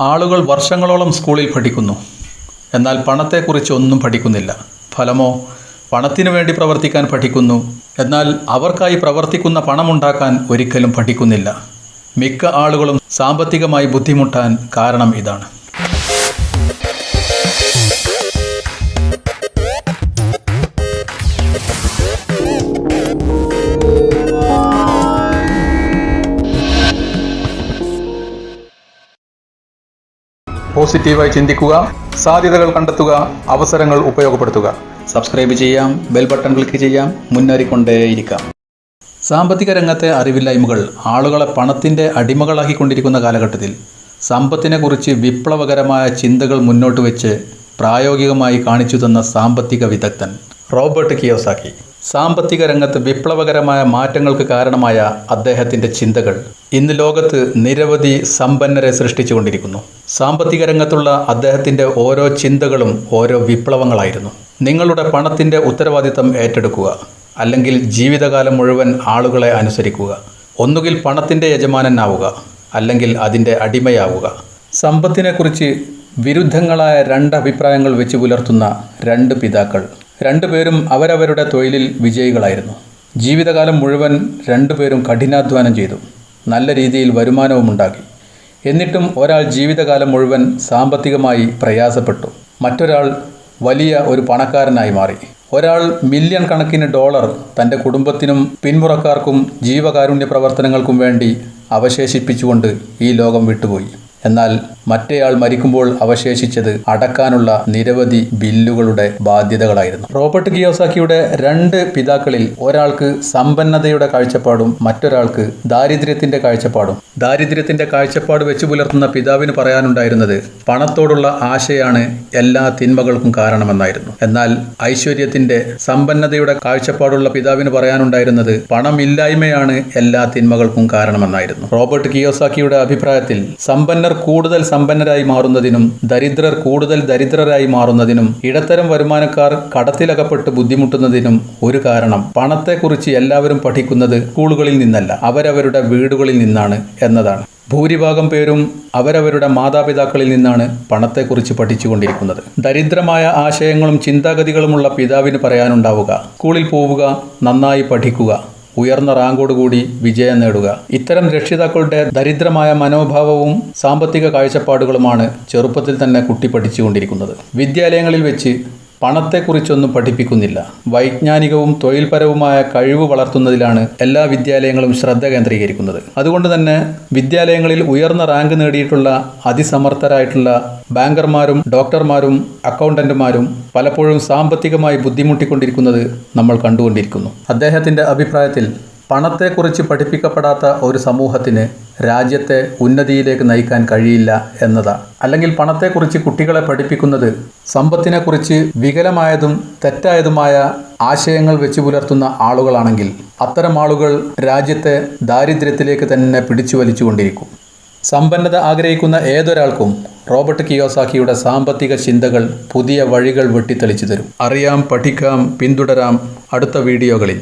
ആളുകൾ വർഷങ്ങളോളം സ്കൂളിൽ പഠിക്കുന്നു. എന്നാൽ പണത്തെക്കുറിച്ച് ഒന്നും പഠിക്കുന്നില്ല. ഫലമോ പണത്തിനു വേണ്ടി പ്രവർത്തിക്കാൻ പഠിക്കുന്നു. എന്നാൽ അവർക്കായി പ്രവർത്തിക്കുന്ന പണമുണ്ടാക്കാൻ ഒരിക്കലും പഠിക്കുന്നില്ല. മിക്ക ആളുകളും സാമ്പത്തികമായി ബുദ്ധിമുട്ടാൻ കാരണം ഇതാണ്. പോസിറ്റീവായി ചിന്തിക്കുക സാധ്യതകൾ കണ്ടെത്തുക അവസരങ്ങൾ ഉപയോഗപ്പെടുത്തുക. സബ്സ്ക്രൈബ് ചെയ്യാം ബെൽ ബട്ടൺ ക്ലിക്ക് ചെയ്യാം മുന്നേറിക്കൊണ്ടേയിരിക്കാം. സാമ്പത്തിക രംഗത്തെ അറിവില്ലായ്മകൾ ആളുകളെ പണത്തിന്റെ അടിമകളാക്കിക്കൊണ്ടിരിക്കുന്ന കാലഘട്ടത്തിൽ സമ്പത്തിനെക്കുറിച്ച് വിപ്ലവകരമായ ചിന്തകൾ മുന്നോട്ട് വെച്ച് പ്രായോഗികമായി കാണിച്ചു തന്ന സാമ്പത്തിക വിദഗ്ധൻ റോബർട്ട് കിയോസാക്കി. സാമ്പത്തിക രംഗത്ത് വിപ്ലവകരമായ മാറ്റങ്ങൾക്ക് കാരണമായ അദ്ദേഹത്തിന്റെ ചിന്തകൾ ഇന്ന് ലോകത്ത് നിരവധി സമ്പന്നരെ സൃഷ്ടിച്ചുകൊണ്ടിരിക്കുന്നു. സാമ്പത്തിക രംഗത്തുള്ള അദ്ദേഹത്തിന്റെ ഓരോ ചിന്തകളും ഓരോ വിപ്ലവങ്ങളായിരുന്നു. നിങ്ങളുടെ പണത്തിന്റെ ഉത്തരവാദിത്തം ഏറ്റെടുക്കുക അല്ലെങ്കിൽ ജീവിതകാലം മുഴുവൻ ആളുകളെ അനുസരിക്കുക ഒന്നുകിൽ പണത്തിന്റെ യജമാനനാവുക അല്ലെങ്കിൽ അതിന്റെ അടിമയാവുക. സമ്പത്തിനെക്കുറിച്ച് വിരുദ്ധങ്ങളായ രണ്ട് അഭിപ്രായങ്ങൾ വെച്ച് പുലർത്തുന്ന രണ്ട് പിതാക്കൾ. രണ്ടുപേരും അവരവരുടെ തൊഴിലിൽ വിജയികളായിരുന്നു. ജീവിതകാലം മുഴുവൻ രണ്ടുപേരും കഠിനാധ്വാനം ചെയ്തു. നല്ല രീതിയിൽ വരുമാനവും ഉണ്ടാക്കി. എന്നിട്ടും ഒരാൾ ജീവിതകാലം മുഴുവൻ സാമ്പത്തികമായി പ്രയാസപ്പെട്ടു. മറ്റൊരാൾ വലിയ ഒരു പണക്കാരനായി മാറി. ഒരാൾ മില്യൺ കണക്കിന് ഡോളർ തന്റെ കുടുംബത്തിനും പിന്മുറക്കാർക്കും ജീവകാരുണ്യ പ്രവർത്തനങ്ങൾക്കും വേണ്ടി അവശേഷിപ്പിച്ചുകൊണ്ട് ഈ ലോകം വിട്ടുപോയി. എന്നാൽ മറ്റേയാൾ മരിക്കുമ്പോൾ അവശേഷിച്ചത് അടക്കാനുള്ള നിരവധി ബില്ലുകളുടെ ബാധ്യതകളായിരുന്നു. റോബർട്ട് ഗിയോസാക്കിയുടെ രണ്ട് പിതാക്കളിൽ ഒരാൾക്ക് സമ്പന്നതയുടെ കാഴ്ചപ്പാടും മറ്റൊരാൾക്ക് ദാരിദ്ര്യത്തിന്റെ കാഴ്ചപ്പാടും. ദാരിദ്ര്യത്തിന്റെ കാഴ്ചപ്പാട് വെച്ചു പുലർത്തുന്ന പിതാവിന് പറയാനുണ്ടായിരുന്നത് പണത്തോടുള്ള ആശയാണ് എല്ലാ തിന്മകൾക്കും കാരണമെന്നായിരുന്നു. എന്നാൽ ഐശ്വര്യത്തിന്റെ സമ്പന്നതയുടെ കാഴ്ചപ്പാടുള്ള പിതാവിന് പറയാനുണ്ടായിരുന്നത് പണമില്ലായ്മയാണ് എല്ലാ തിന്മകൾക്കും കാരണമെന്നായിരുന്നു. റോബർട്ട് കിയോസാക്കിയുടെ അഭിപ്രായത്തിൽ സമ്പന്നർ കൂടുതൽ സമ്പന്നരായി മാറുന്നതിനും ദരിദ്രർ കൂടുതൽ ദരിദ്രരായി മാറുന്നതിനും ഇടത്തരം വരുമാനക്കാർ കടത്തിലകപ്പെട്ട് ബുദ്ധിമുട്ടുന്നതിനും ഒരു കാരണം പണത്തെക്കുറിച്ച് എല്ലാവരും പഠിക്കുന്നത് സ്കൂളുകളിൽ നിന്നല്ല അവരവരുടെ വീടുകളിൽ നിന്നാണ് എന്നതാണ്. ഭൂരിഭാഗം പേരും അവരവരുടെ മാതാപിതാക്കളിൽ നിന്നാണ് പണത്തെക്കുറിച്ച് പഠിച്ചുകൊണ്ടിരിക്കുന്നത്. ദരിദ്രമായ ആശയങ്ങളും ചിന്താഗതികളുമുള്ള പിതാവിന് പറയാനുണ്ടാവുക സ്കൂളിൽ പോവുക നന്നായി പഠിക്കുക ഉയർന്ന റാങ്കോട് കൂടി വിജയം നേടുക. ഇത്തരം രക്ഷിതാക്കളുടെ ദരിദ്രമായ മനോഭാവവും സാമ്പത്തിക കാഴ്ചപ്പാടുകളുമാണ് ചെറുപ്പത്തിൽ തന്നെ കുട്ടി പഠിച്ചുകൊണ്ടിരിക്കുന്നത്. വിദ്യാലയങ്ങളിൽ വെച്ച് പണത്തെക്കുറിച്ചൊന്നും പഠിപ്പിക്കുന്നില്ല. വൈജ്ഞാനികവും തൊഴിൽപരവുമായ കഴിവ് വളർത്തുന്നതിലാണ് എല്ലാ വിദ്യാലയങ്ങളും ശ്രദ്ധ കേന്ദ്രീകരിക്കുന്നത്. അതുകൊണ്ട് തന്നെ വിദ്യാലയങ്ങളിൽ ഉയർന്ന റാങ്ക് നേടിയിട്ടുള്ള അതിസമർത്ഥരായിട്ടുള്ള ബാങ്കർമാരും ഡോക്ടർമാരും അക്കൗണ്ടന്റുമാരും പലപ്പോഴും സാമ്പത്തികമായി ബുദ്ധിമുട്ടിക്കൊണ്ടിരിക്കുന്നത് നമ്മൾ കണ്ടുകൊണ്ടിരിക്കുന്നു. അദ്ദേഹത്തിന്റെ അഭിപ്രായത്തിൽ പണത്തെക്കുറിച്ച് പഠിപ്പിക്കപ്പെടാത്ത ഒരു സമൂഹത്തിന് രാജ്യത്തെ ഉന്നതിയിലേക്ക് നയിക്കാൻ കഴിയില്ല എന്നതാണ് അല്ലെങ്കിൽ പണത്തെക്കുറിച്ച് കുട്ടികളെ പഠിപ്പിക്കുന്നത് സമ്പത്തിനെക്കുറിച്ച് വികലമായതും തെറ്റായതുമായ ആശയങ്ങൾ വെച്ച് പുലർത്തുന്ന ആളുകളാണെങ്കിൽ അത്തരം ആളുകൾ രാജ്യത്തെ ദാരിദ്ര്യത്തിലേക്ക് തന്നെ പിടിച്ചു വലിച്ചുകൊണ്ടിരിക്കും. സമ്പന്നത ആഗ്രഹിക്കുന്ന ഏതൊരാൾക്കും റോബർട്ട് കിയോസാക്കിയുടെ സാമ്പത്തിക ചിന്തകൾ പുതിയ വഴികൾ വെട്ടിത്തെളിച്ചു തരും. അറിയാം പഠിക്കാം പിന്തുടരാം. അടുത്ത വീഡിയോകളിൽ.